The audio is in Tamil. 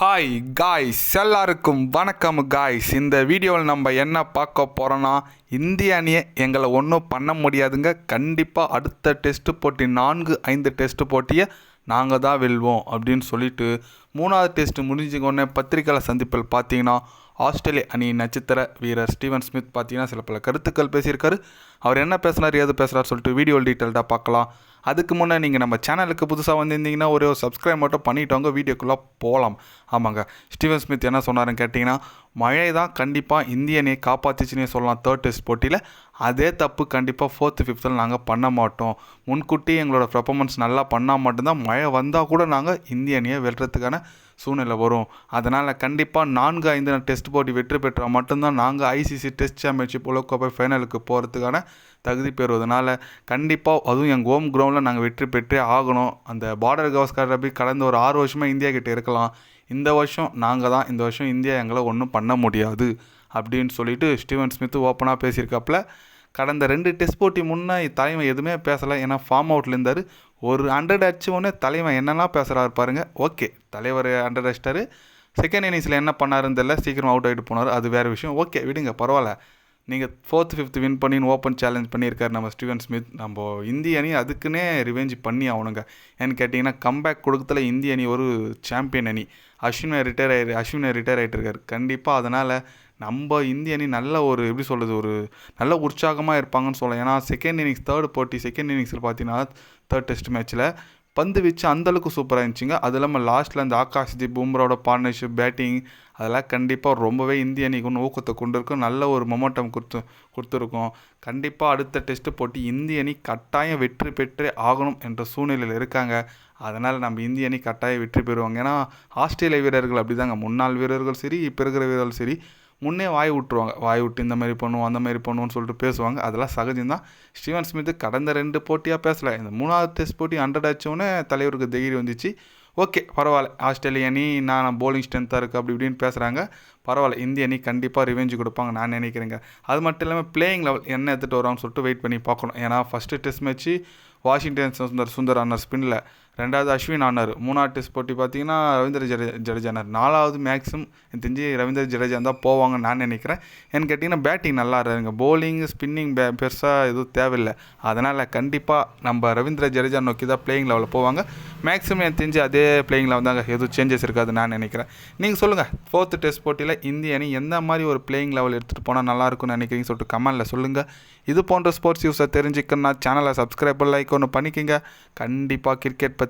ஹாய் காய்ஸ் எல்லாருக்கும் வணக்கம் காய்ஸ் இந்த வீடியோவில் நம்ம என்ன பார்க்க போகிறோன்னா இந்திய அணியை எங்களை ஒன்றும் பண்ண முடியாதுங்க. கண்டிப்பாக அடுத்த டெஸ்ட்டு போட்டி நான்கு ஐந்து டெஸ்ட்டு போட்டியை நாங்கள் தான் வெல்வோம் அப்படின்னு சொல்லிட்டு மூணாவது டெஸ்ட் முடிஞ்ச உடனே பத்திரிகையாளர் சந்திப்பில் பார்த்தீங்கன்னா ஆஸ்திரேலிய அணி நட்சத்திர வீரர் ஸ்டீவன் ஸ்மித் பார்த்தீங்கன்னா சில பல கருத்துக்கள் பேசியிருக்காரு. அவர் என்ன பேசுனார் ஏது பேசுகிறார் சொல்லிட்டு வீடியோ டீட்டெயில்டாக பார்க்கலாம். அதுக்கு முன்னே நீங்கள் நம்ம சேனலுக்கு புதுசாக வந்திருந்தீங்கன்னா ஒரு சப்ஸ்கிரைப் மட்டும் பண்ணிட்டவங்க வீடியோக்குள்ளே போகலாம் ஆமாங்க. ஸ்டீவன் ஸ்மித் என்ன சொன்னாருன்னு கேட்டிங்கன்னா மழை தான் கண்டிப்பாக இந்திய அணியை சொல்லலாம் தேர்ட் டெஸ்ட் போட்டியில். அதே தப்பு கண்டிப்பாக ஃபோர்த்து ஃபிஃப்த்தில் நாங்கள் பண்ண மாட்டோம். முன்கூட்டி எங்களோட பெர்ஃபார்மன்ஸ் நல்லா பண்ணால் மட்டும்தான் மழை வந்தால் கூட நாங்கள் இந்திய அணியை வெல்றதுக்கான சூழ்நிலை வரும். அதனால் கண்டிப்பாக நான்கு ஐந்து டெஸ்ட் போட்டி வெற்றி பெற்றால் மட்டும்தான் நாங்கள் ஐசிசி டெஸ்ட் சாம்பியன்ஷிப் உலகக்கோப்பை ஃபைனலுக்கு போகிறதுக்கான தகுதி பெறுவதனால கண்டிப்பாக அதுவும் எங்கள் ஹோம் கிரவுண்டில் நாங்கள் வெற்றி பெற்றே ஆகணும். அந்த பார்டர் கவஸ்கர் ரபி கடந்த ஒரு ஆறு வருஷமாக இந்தியா கிட்டே இருக்கலாம். இந்த வருஷம் நாங்கள் தான் இந்த வருஷம் இந்தியா எங்களை ஒன்றும் பண்ண முடியாது. அப்படின்னு சொல்லிட்டு ஸ்டீவன் ஸ்மித் ஓப்பனாக பேசியிருக்காப்புல. கடந்த ரெண்டு டெஸ்ட் போட்டி முன்னே தலைமை எதுவுமே பேசலை. ஏன்னா ஃபார்ம் அவுட்டில் இருந்தார். ஒரு ஹண்ட்ரட் அடிச்ச ஒன்று தலைவன் என்னெல்லாம் பேசுகிறாரு பாருங்க. ஓகே தலைவர் ஹண்ட்ரட் அடிச்சிட்டாரு. செகண்ட் இன்னிங்ஸில் என்ன பண்ணாருன்னு தெரியல. சீக்கிரம் அவுட் ஆகிட்டு போனார். அது வேறு விஷயம். ஓகே விடுங்க பரவாயில்ல. நீங்கள் ஃபோர்த்து ஃபிஃப்த்து வின் பண்ணி ஓப்பன் சேலஞ்ச் பண்ணியிருக்காரு நம்ம ஸ்டீவன் ஸ்மித். நம்ம இந்திய அணி அதுக்குன்னே ரிவெஞ்ச் பண்ணி ஆகணுங்க. ஏன்னு கேட்டிங்கன்னா கம்பேக் கொடுக்கல இந்திய அணி ஒரு சாம்பியன் அணி. அஸ்வினை ரிட்டையர் ஆகி அஸ்வினை ரிட்டையர் ஆகிட்டு இருக்காரு கண்டிப்பாக அதனால் நம்ம இந்திய அணி நல்ல ஒரு எப்படி சொல்கிறது ஒரு நல்ல உற்சாகமாக இருப்பாங்கன்னு சொல்லலாம். ஏன்னா செகண்ட் இன்னிங்ஸ் தேர்ட் போட்டி செகண்ட் இன்னிங்ஸில் பார்த்தீங்கன்னா தேர்ட் டெஸ்ட் மேட்ச்சில் பந்து வச்சு அந்தளவுக்கு சூப்பராக இருந்துச்சுங்க. அது இல்லாமல் லாஸ்ட்டில் அந்த ஆகாஷ்தீப் பும்ராவோட பார்ட்னர்ஷிப் பேட்டிங் அதெல்லாம் கண்டிப்பாக ரொம்பவே இந்திய அணிக்கு ஒன்று ஊக்கத்தை கொண்டு இருக்கும் நல்ல ஒரு மொமெண்டம் கொடுத்து கொடுத்துருக்கோம். கண்டிப்பாக அடுத்த டெஸ்ட்டு போட்டி இந்திய அணி கட்டாயம் வெற்றி பெற்றே ஆகணும் என்ற சூழ்நிலையில் இருக்காங்க. அதனால் நம்ம இந்திய அணி கட்டாயம் வெற்றி பெறுவாங்க. ஏன்னா ஆஸ்திரேலிய வீரர்கள் அப்படி தாங்க முன்னாள் வீரர்கள் சரி இப்போ இருக்கிற வீரர்கள் சரி. முன்னே வாய் விட்டுருவாங்க வாய் விட்டு இந்த மாதிரி பண்ணுவோம் அந்த மாதிரி பண்ணுவோம்னு சொல்லிட்டு பேசுவாங்க. அதெல்லாம் சகஜம்தான். ஸ்டீவன் ஸ்மித் கடந்த ரெண்டு போட்டியாக பேசலை. இந்த மூணாவது டெஸ்ட் போட்டி ஹண்ட்ரட் ஆச்சோன்னே தலைவருக்கு தைரியம் வந்துச்சு. ஓகே பரவாயில்ல. ஆஸ்திரேலிய அணி நான் போலிங் ஸ்ட்ரென்த்தாக இருக்குது அப்படி இப்படின்னு பேசுகிறாங்க பரவாயில்ல. இந்திய அணி கண்டிப்பாக ரிவெஞ்சு கொடுப்பாங்க நான் நினைக்கிறேங்க. அது மட்டும் இல்லாமல் பிளேயிங் லெவல் என்ன எடுத்துகிட்டு வரோம்னு சொல்லிட்டு வெயிட் பண்ணி பார்க்கணும். ஏன்னா first test match Washington Sundar Sundar ஆனார் ஸ்பின்னில் ரெண்டாவது அஸ்வின் ஆனார். மூணாவது டெஸ்ட் போட்டி பார்த்தீங்கன்னா ரவீந்திர ஜடே ஜடேஜானார். நாலாவது மேக்ஸிமம் எனக்கு தெரிஞ்சு ரவீந்திர ஜடேஜா தான் போவாங்கன்னு நான் நினைக்கிறேன். ஏன்னு கேட்டிங்கன்னா பேட்டிங் நல்லா இருங்க போலிங் ஸ்பின்னிங் பே பெருசாக எதுவும் தேவையில்லை. அதனால் கண்டிப்பாக நம்ம ரவீந்திர ஜடேஜா நோக்கி தான் பிளேயிங் லெவலில் போவாங்க. மேக்ஸிமம் எனக்கு தெரிஞ்சு அதே பிளேயிங் வந்தாங்க தாங்க. எதுவும் சேஞ்சஸ் இருக்காது நான் நினைக்கிறேன். நீங்கள் சொல்லுங்கள் ஃபோர்த்து டெஸ்ட் போட்டியில் இந்திய அணி எந்த மாதிரி ஒரு பிளேயிங் லெவல் எடுத்துகிட்டு போனால் நல்லாயிருக்கும்னு நினைக்கிறீங்க சொல்லிட்டு கமெண்டில் சொல்லுங்கள் இது போன்ற ஸ்போர்ட்ஸ் நியூஸை தெரிஞ்சுக்கணும்னா சேனலை சப்ஸ்கிரைப் லைக் ஒன்று பண்ணிக்கோங்க. கண்டிப்பாக கிரிக்கெட் பற்றி